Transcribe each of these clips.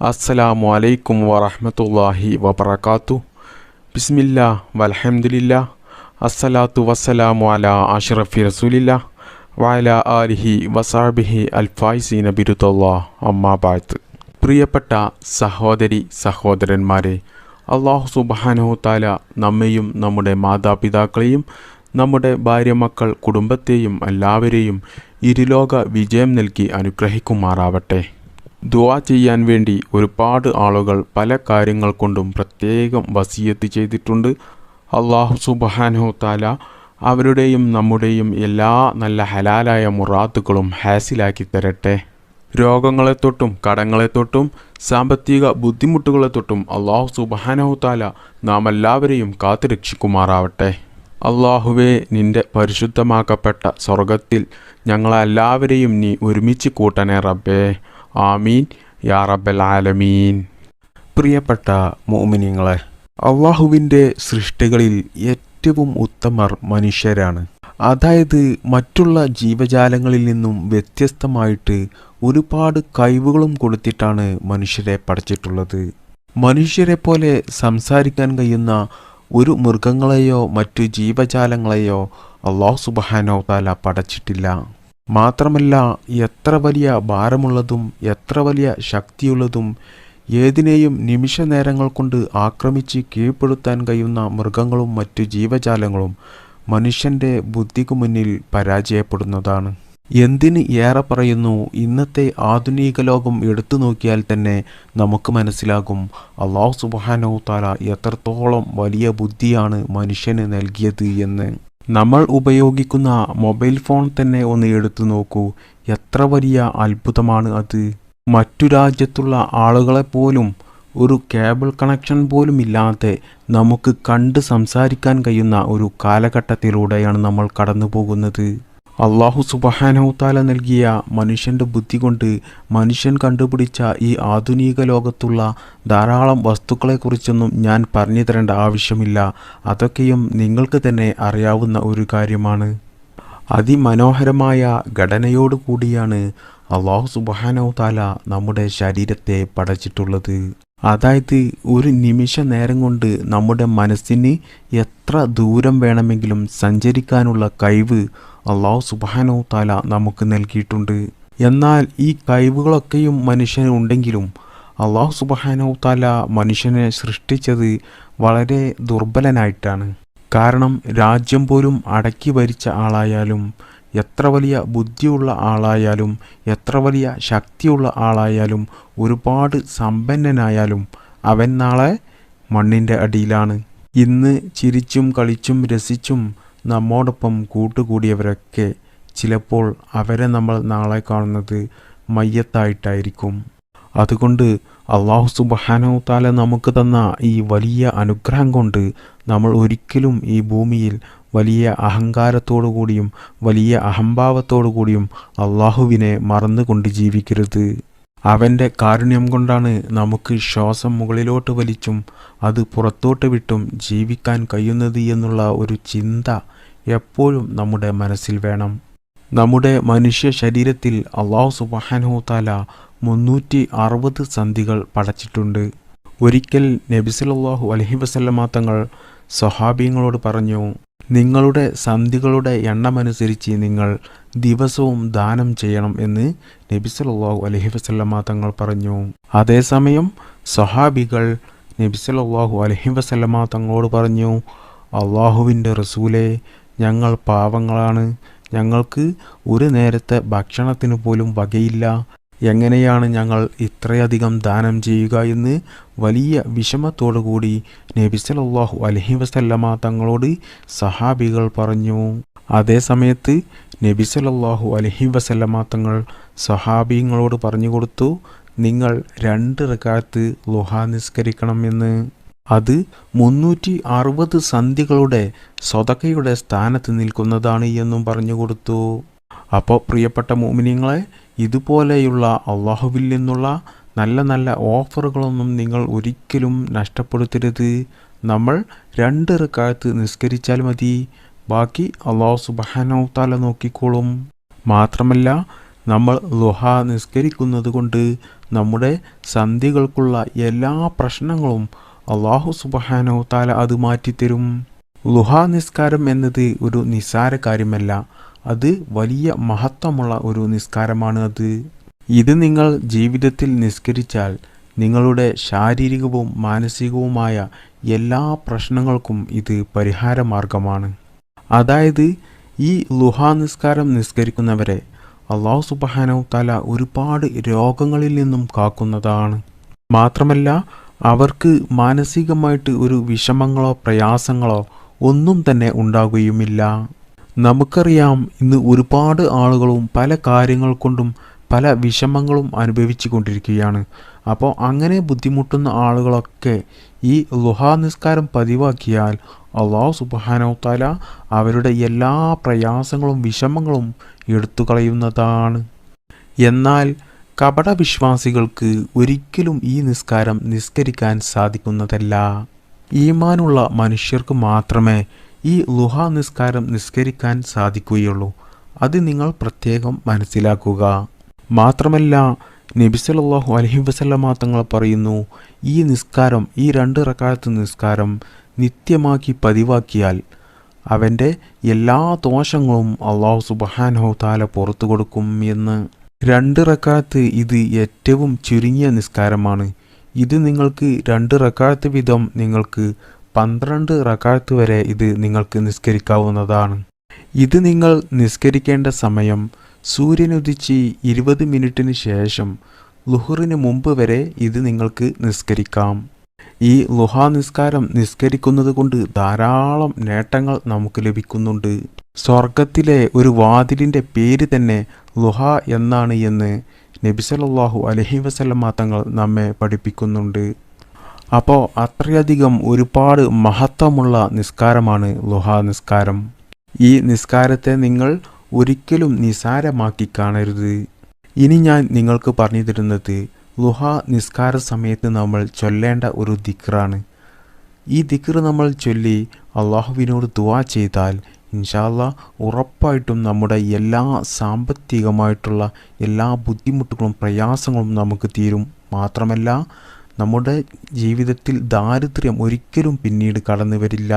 അസ്സലാമു അലൈക്കും വറഹ്മത്തുള്ളാഹി വബർക്കാത്തു ബിസ്മില്ല വലഹമില്ല അസ്സലാത്തു വസ്സലാമു അല അഷ്റഫി റസൂലില്ല വയല ആലിഹി വസാബിഹി അൽഫായ്സി ബിരുദല്ലാ അമ്മാ ബാത്ത് പ്രിയപ്പെട്ട സഹോദരി സഹോദരന്മാരെ അള്ളാഹു സുബാനഹു താല നമ്മെയും നമ്മുടെ മാതാപിതാക്കളെയും നമ്മുടെ ഭാര്യ മക്കൾ കുടുംബത്തെയും എല്ലാവരെയും ഇരുലോക വിജയം നൽകി അനുഗ്രഹിക്കുമാറാവട്ടെ. ദുആ ചെയ്യാൻ വേണ്ടി ഒരുപാട് ആളുകൾ പല കാര്യങ്ങൾ കൊണ്ടും പ്രത്യേകം വസീയത്ത് ചെയ്തിട്ടുണ്ട്. അള്ളാഹു സുബഹാനോ താല അവരുടെയും നമ്മുടെയും എല്ലാ നല്ല ഹലാലായ മുറാത്തുകളും ഹാസിലാക്കി തരട്ടെ. രോഗങ്ങളെ തൊട്ടും കടങ്ങളെ തൊട്ടും സാമ്പത്തിക ബുദ്ധിമുട്ടുകളെ തൊട്ടും അള്ളാഹു സുബഹാനോ താല നാം എല്ലാവരെയും കാത്തുരക്ഷിക്കുമാറാവട്ടെ അള്ളാഹുവേ നിന്റെ പരിശുദ്ധമാക്കപ്പെട്ട സ്വർഗത്തിൽ ഞങ്ങളെല്ലാവരെയും നീ ഒരുമിച്ച് കൂട്ടണേ റബ്ബേ. ആമീൻ. യാ റബ്ബൽ ആലമീൻ. പ്രിയപ്പെട്ട മോമിനിങ്ങളെ അള്ളാഹുവിന്റെ സൃഷ്ടികളിൽ ഏറ്റവും ഉത്തമർ മനുഷ്യരാണ്. അതായത് മറ്റുള്ള ജീവജാലങ്ങളിൽ നിന്നും വ്യത്യസ്തമായിട്ട് ഒരുപാട് കഴിവുകളും കൊടുത്തിട്ടാണ് മനുഷ്യരെ പഠിച്ചിട്ടുള്ളത് മനുഷ്യരെ പോലെ സംസാരിക്കാൻ കഴിയുന്ന ഒരു മൃഗങ്ങളെയോ മറ്റു ജീവജാലങ്ങളെയോ അള്ളാഹു സുബാനോ താല പടച്ചിട്ടില്ല. മാത്രമല്ല എത്ര വലിയ ഭാരമുള്ളതും എത്ര വലിയ ശക്തിയുള്ളതും ഏതിനെയും നിമിഷ നേരങ്ങൾ കൊണ്ട് ആക്രമിച്ച് കീഴ്പ്പെടുത്താൻ കഴിയുന്ന മൃഗങ്ങളും മറ്റു ജീവജാലങ്ങളും മനുഷ്യന്റെ ബുദ്ധിക്കു മുന്നിൽ പരാജയപ്പെടുന്നതാണ്. എന്തിന് ഏറെ പറയുന്നു? ഇന്നത്തെ ആധുനിക ലോകം എടുത്തു നോക്കിയാൽ തന്നെ നമുക്ക് മനസ്സിലാകും അള്ളാഹു സുബാനോ താല എത്രത്തോളം വലിയ ബുദ്ധിയാണ് മനുഷ്യന് നൽകിയത് എന്ന്. നമ്മൾ ഉപയോഗിക്കുന്ന മൊബൈൽ ഫോൺ തന്നെ ഒന്ന് എടുത്തു നോക്കൂ. എത്ര വലിയ അത്ഭുതമാണ് അത്. മറ്റു രാജ്യത്തുള്ള ആളുകളെ പോലും ഒരു കേബിൾ കണക്ഷൻ പോലും ഇല്ലാതെ നമുക്ക് കണ്ട് സംസാരിക്കാൻ കഴിയുന്ന ഒരു കാലഘട്ടത്തിലൂടെയാണ് നമ്മൾ കടന്നു പോകുന്നത് അള്ളാഹു സുബഹാനഹുത്താല നൽകിയ മനുഷ്യന്റെ ബുദ്ധി കൊണ്ട് മനുഷ്യൻ കണ്ടുപിടിച്ച ഈ ആധുനിക ലോകത്തുള്ള ധാരാളം വസ്തുക്കളെക്കുറിച്ചൊന്നും ഞാൻ പറഞ്ഞു തരേണ്ട ആവശ്യമില്ല. അതൊക്കെയും നിങ്ങൾക്ക് തന്നെ അറിയാവുന്ന ഒരു കാര്യമാണ്. അതിമനോഹരമായ ഘടനയോട് കൂടിയാണ് അള്ളാഹു സുബഹാനഹുത്താല നമ്മുടെ ശരീരത്തെ പടച്ചിട്ടുള്ളത്. അതായത് ഒരു നിമിഷ നേരം കൊണ്ട് നമ്മുടെ മനസ്സിന് എത്ര ദൂരം വേണമെങ്കിലും സഞ്ചരിക്കാനുള്ള കഴിവ് അള്ളാഹു സുബാനോ താല നമുക്ക് നൽകിയിട്ടുണ്ട്. എന്നാൽ ഈ കഴിവുകളൊക്കെയും മനുഷ്യന് ഉണ്ടെങ്കിലും അള്ളാഹു സുബാനോ താല മനുഷ്യനെ സൃഷ്ടിച്ചത് വളരെ ദുർബലനായിട്ടാണ്. കാരണം രാജ്യം പോലും അടക്കി ഭരിച്ച ആളായാലും എത്ര വലിയ ബുദ്ധിയുള്ള ആളായാലും എത്ര വലിയ ശക്തിയുള്ള ആളായാലും ഒരുപാട് സമ്പന്നനായാലും അവൻ നാളെ മണ്ണിന്റെ അടിയിലാണ്. ഇന്ന് ചിരിച്ചും കളിച്ചും രസിച്ചും നമ്മോടൊപ്പം കൂട്ടുകൂടിയവരൊക്കെ ചിലപ്പോൾ അവരെ നമ്മൾ നാളെ കാണുന്നത് മയ്യത്തായിട്ടായിരിക്കും. അതുകൊണ്ട് അള്ളാഹു സുബഹാനോ താല നമുക്ക് തന്ന ഈ വലിയ അനുഗ്രഹം കൊണ്ട് നമ്മൾ ഒരിക്കലും ഈ ഭൂമിയിൽ വലിയ അഹങ്കാരത്തോടു കൂടിയും വലിയ അഹംഭാവത്തോടു കൂടിയും അള്ളാഹുവിനെ മറന്നുകൊണ്ട് ജീവിക്കരുത്. അവന്റെ കാരുണ്യം കൊണ്ടാണ് നമുക്ക് ശ്വാസം മുകളിലോട്ട് വലിച്ചും അത് പുറത്തോട്ട് വിട്ടും ജീവിക്കാൻ കഴിയുന്നത് എന്നുള്ള ഒരു ചിന്ത എപ്പോഴും നമ്മുടെ മനസ്സിൽ വേണം. നമ്മുടെ മനുഷ്യ ശരീരത്തിൽ അള്ളാഹു സുബാനഹുത്താല മുന്നൂറ്റി അറുപത് സന്ധികൾ പടച്ചിട്ടുണ്ട്. ഒരിക്കൽ നബിസലല്ലാഹു അലഹി തങ്ങൾ സ്വഹാബിയങ്ങളോട് പറഞ്ഞു നിങ്ങളുടെ സന്ധികളുടെ എണ്ണമനുസരിച്ച് നിങ്ങൾ ദിവസവും ദാനം ചെയ്യണം എന്ന് നബിസലല്ലാഹു അലഹി തങ്ങൾ പറഞ്ഞു. അതേസമയം സ്വഹാബികൾ നബിസലല്ലാഹു അലഹി അലൈഹി വസല്ലമ തങ്ങളോട് പറഞ്ഞു അള്ളാഹുവിന്റെ റസൂലെ ഞങ്ങൾ പാവങ്ങളാണ്. ഞങ്ങൾക്ക് ഒരു നേരത്തെ ഭക്ഷണത്തിന് പോലും വകയില്ല. എങ്ങനെയാണ് ഞങ്ങൾ ഇത്രയധികം ദാനം ചെയ്യുക എന്ന് വലിയ വിഷമത്തോടു കൂടി നബി സല്ലല്ലാഹു അലൈഹി വസല്ലമ തങ്ങളോട് സഹാബികൾ പറഞ്ഞു. അതേ സമയത്ത് നബി അലൈഹി വസല്ലമ തങ്ങൾ സഹാബിങ്ങളോട് പറഞ്ഞു കൊടുത്തു നിങ്ങൾ രണ്ട് റകാത്ത് ലുഹ നിസ്കരിക്കണമെന്ന് അത് മുന്നൂറ്റി അറുപത് സന്ധികളുടെ സ്വതക്കയുടെ സ്ഥാനത്ത് നിൽക്കുന്നതാണ് എന്നും പറഞ്ഞു കൊടുത്തു. അപ്പോൾ പ്രിയപ്പെട്ട മോമിനിയങ്ങളെ ഇതുപോലെയുള്ള അള്ളാഹുവിൽ നിന്നുള്ള നല്ല നല്ല ഓഫറുകളൊന്നും നിങ്ങൾ ഒരിക്കലും നഷ്ടപ്പെടുത്തരുത്. നമ്മൾ രണ്ട് റക്കാലത്ത് നിസ്കരിച്ചാൽ മതി. ബാക്കി അള്ളാഹു താല നോക്കിക്കോളും. മാത്രമല്ല നമ്മൾ ലുഹ നിസ്കരിക്കുന്നത് കൊണ്ട് നമ്മുടെ സന്ധികൾക്കുള്ള എല്ലാ പ്രശ്നങ്ങളും അള്ളാഹു സുബഹാനോ താല അത് മാറ്റിത്തരും. ലുഹാ നിസ്കാരം എന്നത് ഒരു നിസ്സാര കാര്യമല്ല. അത് വലിയ മഹത്വമുള്ള ഒരു നിസ്കാരമാണ് അത്. ഇത് നിങ്ങൾ ജീവിതത്തിൽ നിസ്കരിച്ചാൽ നിങ്ങളുടെ ശാരീരികവും മാനസികവുമായ എല്ലാ പ്രശ്നങ്ങൾക്കും ഇത് പരിഹാരമാർഗമാണ് അതായത് ഈ ലുഹാ നിസ്കാരം നിസ്കരിക്കുന്നവരെ അള്ളാഹു സുബഹാനോ തല ഒരുപാട് രോഗങ്ങളിൽ നിന്നും കാക്കുന്നതാണ്. മാത്രമല്ല അവർക്ക് മാനസികമായിട്ട് ഒരു വിഷമങ്ങളോ പ്രയാസങ്ങളോ ഒന്നും തന്നെ ഉണ്ടാകുകയുമില്ല. നമുക്കറിയാം ഇന്ന് ഒരുപാട് ആളുകളും പല കാര്യങ്ങൾ കൊണ്ടും പല വിഷമങ്ങളും അനുഭവിച്ചു കൊണ്ടിരിക്കുകയാണ്. അപ്പോൾ അങ്ങനെ ബുദ്ധിമുട്ടുന്ന ആളുകളൊക്കെ ഈ ലുഹാ നിസ്കാരം പതിവാക്കിയാൽ അള്ളാഹു സുബാനോത്താല താല അവരുടെ എല്ലാ പ്രയാസങ്ങളും വിഷമങ്ങളും എടുത്തു കളയുന്നതാണ് എന്നാൽ കപട വിശ്വാസികൾക്ക് ഒരിക്കലും ഈ നിസ്കാരം നിസ്കരിക്കാൻ സാധിക്കുന്നതല്ല. ഈമാനുള്ള മനുഷ്യർക്ക് മാത്രമേ ഈ ലുഹ നിസ്കാരം നിസ്കരിക്കാൻ സാധിക്കുകയുള്ളൂ. അത് നിങ്ങൾ പ്രത്യേകം മനസ്സിലാക്കുക. മാത്രമല്ല നബി അലഹി വസല്ലമ തങ്ങൾ പറയുന്നു ഈ നിസ്കാരം ഈ രണ്ട് റക്കാലത്ത് നിസ്കാരം നിത്യമാക്കി പതിവാക്കിയാൽ അവന്റെ എല്ലാ ദോഷങ്ങളും അള്ളാഹു സുബഹാനഹു താല പുറത്തു കൊടുക്കും എന്ന്. രണ്ട് റക്കാത്ത് ഇത് ഏറ്റവും ചുരുങ്ങിയ നിസ്കാരമാണ്. ഇത് നിങ്ങൾക്ക് രണ്ട് റക്കാത്ത് വീതം നിങ്ങൾക്ക് പന്ത്രണ്ട് റക്കാത്ത് വരെ ഇത് നിങ്ങൾക്ക് നിസ്കരിക്കാവുന്നതാണ്. ഇത് നിങ്ങൾ നിസ്കരിക്കേണ്ട സമയം സൂര്യനുദിച്ച് ഇരുപത് മിനിറ്റിന് ശേഷം ലുഹറിന് മുമ്പ് വരെ ഇത് നിങ്ങൾക്ക് നിസ്കരിക്കാം. ഈ ലുഹാ നിസ്കാരം നിസ്കരിക്കുന്നത് കൊണ്ട് ധാരാളം നേട്ടങ്ങൾ നമുക്ക് ലഭിക്കുന്നുണ്ട്. സ്വർഗത്തിലെ ഒരു വാതിലിന്റെ പേര് തന്നെ ലുഹ എന്നാണ് എന്ന് നബിസലല്ലാഹു അലഹി വസല്ലമ്മ തങ്ങൾ നമ്മെ പഠിപ്പിക്കുന്നുണ്ട്. അപ്പോൾ അത്രയധികം ഒരുപാട് മഹത്വമുള്ള നിസ്കാരമാണ് ലുഹാ നിസ്കാരം ഈ നിസ്കാരത്തെ നിങ്ങൾ ഒരിക്കലും നിസാരമാക്കി കാണരുത്. ഇനി ഞാൻ നിങ്ങൾക്ക് പറഞ്ഞു തരുന്നത് ലുഹ നിസ്കാര സമയത്ത് നമ്മൾ ചൊല്ലേണ്ട ഒരു ദിക്റാണ്. ഈ ദിക്ർ നമ്മൾ ചൊല്ലി അള്ളാഹുവിനോട് ദുവാ ചെയ്താൽ ഇൻഷാല്ല ഉറപ്പായിട്ടും നമ്മുടെ എല്ലാ സാമ്പത്തികമായിട്ടുള്ള എല്ലാ ബുദ്ധിമുട്ടുകളും പ്രയാസങ്ങളും നമുക്ക് തീരും. മാത്രമല്ല നമ്മുടെ ജീവിതത്തിൽ ദാരിദ്ര്യം ഒരിക്കലും പിന്നീട് കടന്നു വരില്ല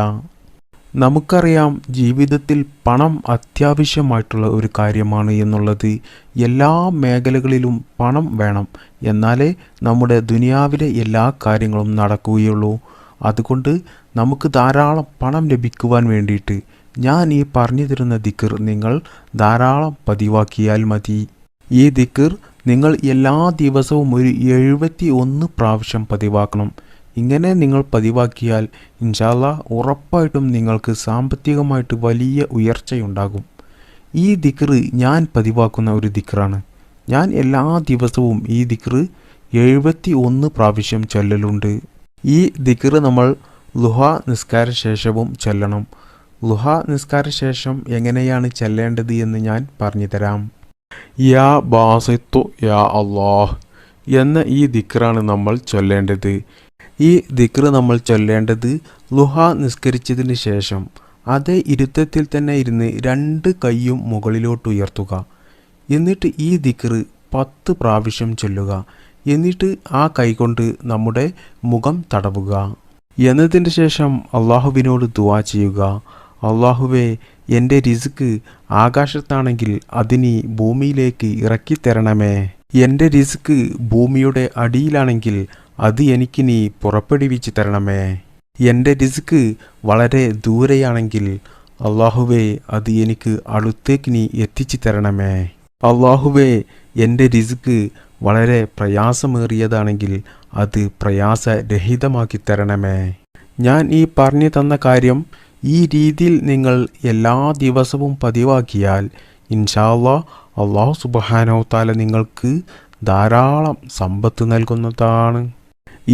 നമുക്കറിയാം ജീവിതത്തിൽ പണം അത്യാവശ്യമായിട്ടുള്ള ഒരു കാര്യമാണ് എന്നുള്ളത്. എല്ലാ മേഖലകളിലും പണം വേണം. എന്നാലേ നമ്മുടെ ദുനിയാവിലെ എല്ലാ കാര്യങ്ങളും നടക്കുകയുള്ളൂ. അതുകൊണ്ട് നമുക്ക് ധാരാളം പണം ലഭിക്കുവാൻ വേണ്ടിയിട്ട് ഞാൻ ഈ പറഞ്ഞു തരുന്ന ദിക്കർ നിങ്ങൾ ധാരാളം പതിവാക്കിയാൽ മതി. ഈ ദിക്കർ നിങ്ങൾ എല്ലാ ദിവസവും ഒരു എഴുപത്തി ഒന്ന് പ്രാവശ്യം പതിവാക്കണം. ഇങ്ങനെ നിങ്ങൾ പതിവാക്കിയാൽ ഇൻഷാല്ല ഉറപ്പായിട്ടും നിങ്ങൾക്ക് സാമ്പത്തികമായിട്ട് വലിയ ഉയർച്ചയുണ്ടാകും. ഈ ദിക്റ് ഞാൻ പതിവാക്കുന്ന ഒരു ദിക്റാണ്. ഞാൻ എല്ലാ ദിവസവും ഈ ദിക്റ് എഴുപത്തി ഒന്ന് പ്രാവശ്യം ചൊല്ലലുണ്ട്. ഈ ദിക്റ് നമ്മൾ ലുഹ നിസ്കാര ശേഷവും ചൊല്ലണം. ലുഹ നിസ്കാര ശേഷം എങ്ങനെയാണ് ചെല്ലേണ്ടത് എന്ന് ഞാൻ പറഞ്ഞുതരാം. യാ ബാസിത്തു യാ അള്ളാഹ് എന്ന ഈ ദിക്റാണ് നമ്മൾ ചൊല്ലേണ്ടത്. ഈ ദിക്ർ നമ്മൾ ചൊല്ലേണ്ടത് ലുഹ നിസ്കരിച്ചതിന് ശേഷം അതേ ഇരുത്തത്തിൽ തന്നെ ഇരുന്ന് രണ്ട് കൈയും മുകളിലോട്ട് ഉയർത്തുക. എന്നിട്ട് ഈ ദിക്ർ പത്ത് പ്രാവശ്യം ചൊല്ലുക. എന്നിട്ട് ആ കൈകൊണ്ട് നമ്മുടെ മുഖം തടവുക. എന്നതിന് ശേഷം അള്ളാഹുവിനോട് ദുവാ ചെയ്യുക. അള്ളാഹുവെ എന്റെ റിസ്ക് ആകാശത്താണെങ്കിൽ അതിനി ഭൂമിയിലേക്ക് ഇറക്കിത്തരണമേ. എന്റെ റിസ്ക് ഭൂമിയുടെ അടിയിലാണെങ്കിൽ അത് എനിക്കിനി പുറപ്പെടുവിച്ച് തരണമേ. എന്റെ റിസ്ക് വളരെ ദൂരെയാണെങ്കിൽ അള്ളാഹുവേ അത് എനിക്ക് അടുത്തേക്ക് നീ എത്തിച്ചു തരണമേ. അള്ളാഹുവേ എന്റെ റിസ്ക് വളരെ പ്രയാസമേറിയതാണെങ്കിൽ അത് പ്രയാസരഹിതമാക്കി തരണമേ. ഞാൻ ഈ പറഞ്ഞു തന്ന കാര്യം ഈ രീതിയിൽ നിങ്ങൾ എല്ലാ ദിവസവും പതിവാക്കിയാൽ ഇൻഷാല്ലാ അള്ളാഹു സുബഹാനോ താല നിങ്ങൾക്ക് ധാരാളം സമ്പത്ത് നൽകുന്നതാണ്.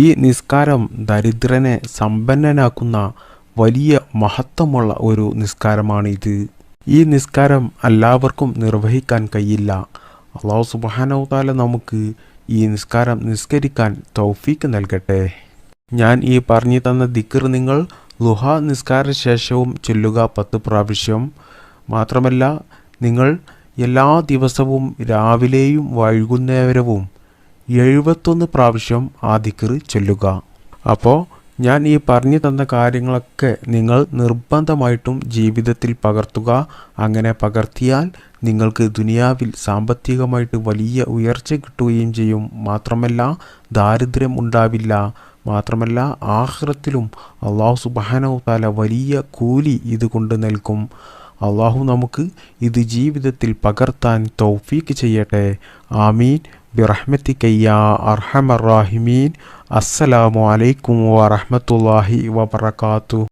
ഈ നിസ്കാരം ദരിദ്രനെ സമ്പന്നനാക്കുന്ന വലിയ മഹത്വമുള്ള ഒരു നിസ്കാരമാണിത്. ഈ നിസ്കാരം എല്ലാവർക്കും നിർവഹിക്കാൻ കഴിയില്ല. അള്ളാഹു സുബാനവതാല നമുക്ക് ഈ നിസ്കാരം നിസ്കരിക്കാൻ തൗഫീക്ക് നൽകട്ടെ. ഞാൻ ഈ പറഞ്ഞു തന്ന ദിക്കർ നിങ്ങൾ ലുഹ നിസ്കാര ശേഷവും ചൊല്ലുക പത്ത് പ്രാവശ്യം. മാത്രമല്ല നിങ്ങൾ എല്ലാ ദിവസവും രാവിലെയും വൈകുന്നേരവും എഴുപത്തൊന്ന് പ്രാവശ്യം ആ ദിക്ർ ചൊല്ലുക. അപ്പോൾ ഞാൻ ഈ പറഞ്ഞു തന്ന കാര്യങ്ങളൊക്കെ നിങ്ങൾ നിർബന്ധമായിട്ടും ജീവിതത്തിൽ പകർത്തുക. അങ്ങനെ പകർത്തിയാൽ നിങ്ങൾക്ക് ദുനിയാവിൽ സാമ്പത്തികമായിട്ട് വലിയ ഉയർച്ച കിട്ടുകയും ചെയ്യും. മാത്രമല്ല ദാരിദ്ര്യം ഉണ്ടാവില്ല. മാത്രമല്ല ആഹ്റത്തിലും അള്ളാഹു സുബാനവ് താല വലിയ കൂലി ഇതുകൊണ്ട് നൽകും. അള്ളാഹു നമുക്ക് ഇത് ജീവിതത്തിൽ പകർത്താൻ തൗഫീക്ക് ചെയ്യട്ടെ. ആമീൻ. ബിറഹ്മത്തിക്കയ്യ അർഹമറാഹിമീൻ അസ്സലാമു അലൈക്കും വറഹമത്തല്ലാഹി വബർക്കാത്തു